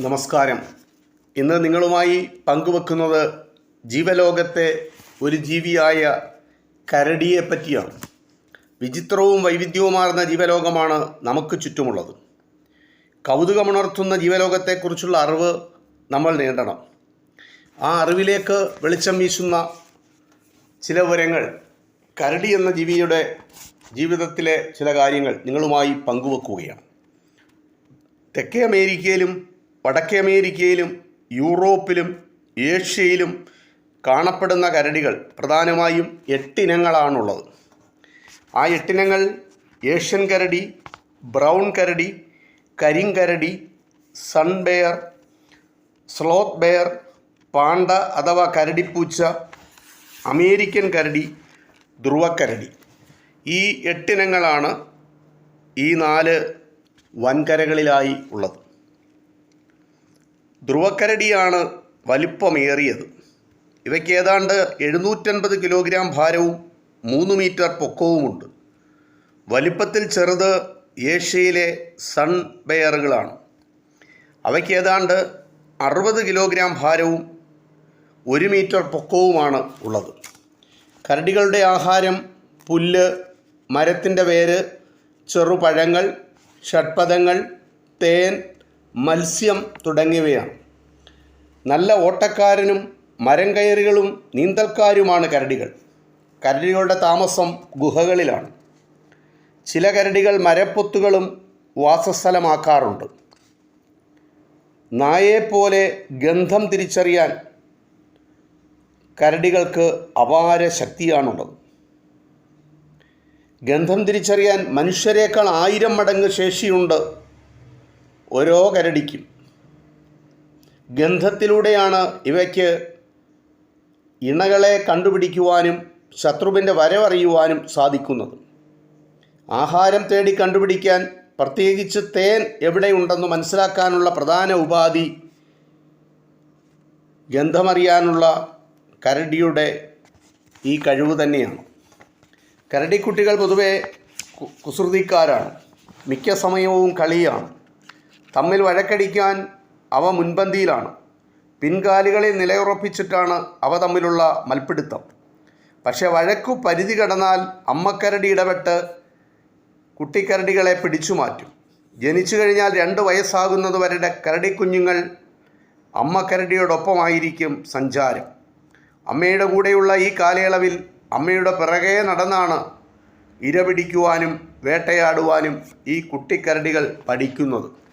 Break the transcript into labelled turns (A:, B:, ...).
A: നമസ്കാരം. ഇന്ന് നിങ്ങളുമായി പങ്കുവെക്കുന്നത് ജീവലോകത്തെ ഒരു ജീവിയായ കരടിയെ പറ്റിയാണ്. വിചിത്രവും വൈവിധ്യവുമാർന്ന ജീവലോകമാണ് നമുക്ക് ചുറ്റുമുള്ളത്. കൗതുകമുണർത്തുന്ന ജീവലോകത്തെക്കുറിച്ചുള്ള അറിവ് നമ്മൾ നേടണം. ആ അറിവിലേക്ക് വെളിച്ചം വീശുന്ന ചില വിവരങ്ങൾ കരടി എന്ന ജീവിയുടെ ജീവിതത്തിലെ ചില കാര്യങ്ങൾ നിങ്ങളുമായി പങ്കുവെക്കുകയാണ്. തെക്കേ അമേരിക്കയിലും വടക്കേ അമേരിക്കയിലും യൂറോപ്പിലും ഏഷ്യയിലും കാണപ്പെടുന്ന കരടികൾ പ്രധാനമായും എട്ടിനങ്ങളാണുള്ളത്. ആ എട്ടിനങ്ങൾ ഏഷ്യൻ കരടി ബ്രൗൺ കരടി കരിങ്കരടി sun bear sloth bear panda അഥവാ കരടിപ്പൂച്ച അമേരിക്കൻ കരടി ധ്രുവക്കരടി ഈ എട്ടിനങ്ങളാണ് ഈ നാല് വൻകരകളിലായി ഉള്ളത്. ധ്രുവക്കരടിയാണ് വലിപ്പമേറിയത്. ഇവയ്ക്ക് ഏതാണ്ട് എഴുന്നൂറ്റൻപത് കിലോഗ്രാം ഭാരവും മൂന്ന് മീറ്റർ പൊക്കവുമുണ്ട്. വലിപ്പത്തിൽ ചെറുത് ഏഷ്യയിലെ സൺ ബെയറുകളാണ്. അവയ്ക്ക് ഏതാണ്ട് അറുപത് കിലോഗ്രാം ഭാരവും ഒരു മീറ്റർ പൊക്കവുമാണ് ഉള്ളത്. കരടികളുടെ ആഹാരം പുല്ല് മരത്തിന്റെ വേര് ചെറുപഴങ്ങൾ ഷഡ്പദങ്ങൾ തേൻ മത്സ്യം തുടങ്ങിയവയാണ്. നല്ല ഓട്ടക്കാരനും മരം കയറികളും നീന്തൽക്കാരുമാണ് കരടികൾ. കരടികളുടെ താമസം ഗുഹകളിലാണ്. ചില കരടികൾ മരപ്പൊത്തുകളും വാസസ്ഥലമാക്കാറുണ്ട്. നായെപ്പോലെ ഗന്ധം തിരിച്ചറിയാൻ കരടികൾക്ക് അപാര ശക്തിയാണുള്ളത്. ഗന്ധം തിരിച്ചറിയാൻ മനുഷ്യരേക്കാൾ ആയിരം മടങ്ങ് ശേഷിയുണ്ട് ഓരോ കരടിക്കും. ഗന്ധത്തിലൂടെയാണ് ഇവയ്ക്ക് ഇണകളെ കണ്ടുപിടിക്കുവാനും ശത്രുവിന്റെ വരവറിയുവാനും സാധിക്കുന്നത്. ആഹാരം തേടി കണ്ടുപിടിക്കാൻ പ്രത്യേകിച്ച് തേൻ എവിടെയുണ്ടെന്ന് മനസ്സിലാക്കാനുള്ള പ്രധാന ഉപാധി ഗന്ധമറിയാനുള്ള കരടിയുടെ ഈ കഴിവ് തന്നെയാണ്. കരടിക്കുട്ടികൾ പൊതുവെ കുസൃതിക്കാരാണ്. മിക്ക സമയവും കളിയാണ്. തമ്മിൽ വഴക്കടിക്കാൻ അവ മുൻപന്തിയിലാണ്. പിൻകാലുകളിൽ നിലയുറപ്പിച്ചിട്ടാണ് അവ തമ്മിലുള്ള മൽപ്പിടുത്തം പക്ഷേ വഴക്കു പരിധി കടന്നാൽ അമ്മക്കരടി ഇടപെട്ട് കുട്ടിക്കരടികളെ പിടിച്ചു മാറ്റും ജനിച്ചു കഴിഞ്ഞാൽ രണ്ട് വയസ്സാകുന്നതുവരെ കരടിക്കുഞ്ഞുങ്ങൾ അമ്മക്കരടിയോടൊപ്പമായിരിക്കും സഞ്ചാരം. അമ്മയുടെ കൂടെയുള്ള ഈ കാലയളവിൽ അമ്മയുടെ പിറകെ നടന്നാണ് ഇര പിടിക്കുവാനും വേട്ടയാടുവാനും ഈ കുട്ടിക്കരടികൾ പഠിക്കുന്നത്.